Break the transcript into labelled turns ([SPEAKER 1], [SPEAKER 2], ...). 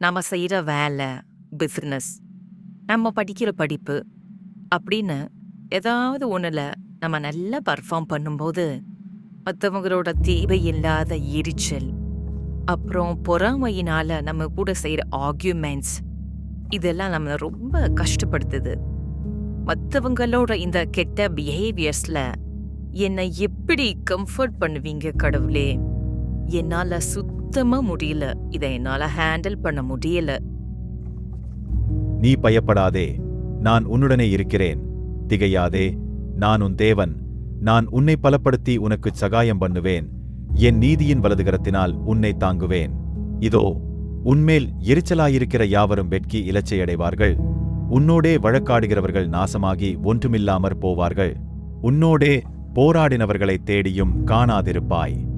[SPEAKER 1] நம்ம செய்கிற வேலை பிஸ்னஸ் நம்ம படிக்கிற படிப்பு அப்படின்னு ஏதாவது ஒன்றில் நம்ம நல்லா பர்ஃபார்ம் பண்ணும்போது மற்றவங்களோட தேவையில்லாத எரிச்சல் அப்புறம் பொறாமையினால் நம்ம கூட செய்கிற ஆர்கியூமெண்ட்ஸ் இதெல்லாம் நம்மளை ரொம்ப கஷ்டப்படுத்துது. மற்றவங்களோட இந்த கெட்ட பிஹேவியர்ஸில் என்னை எப்படி கம்ஃபர்ட் பண்ணுவீங்க கடவுளே? என்னால் சுத்த சுத்தமா முடியல. இதை என்னால ஹேண்டில் பண்ண முடியல.
[SPEAKER 2] நீ பயப்படாதே. நான் உன்னுடனே இருக்கிறேன். திகையாதே. நான் உன் தேவன். நான் உன்னை பலப்படுத்தி உனக்குச் சகாயம் பண்ணுவேன். என் நீதியின் வலதுகரத்தினால் உன்னை தாங்குவேன். இதோ உன்மேல் எரிச்சலாயிருக்கிற யாவரும் வெட்கி இலச்சையடைவார்கள். உன்னோடே வழக்காடுகிறவர்கள் நாசமாகி ஒன்றுமில்லாமற் போவார்கள். உன்னோடே போராடினவர்களைத் தேடியும் காணாதிருப்பாய்.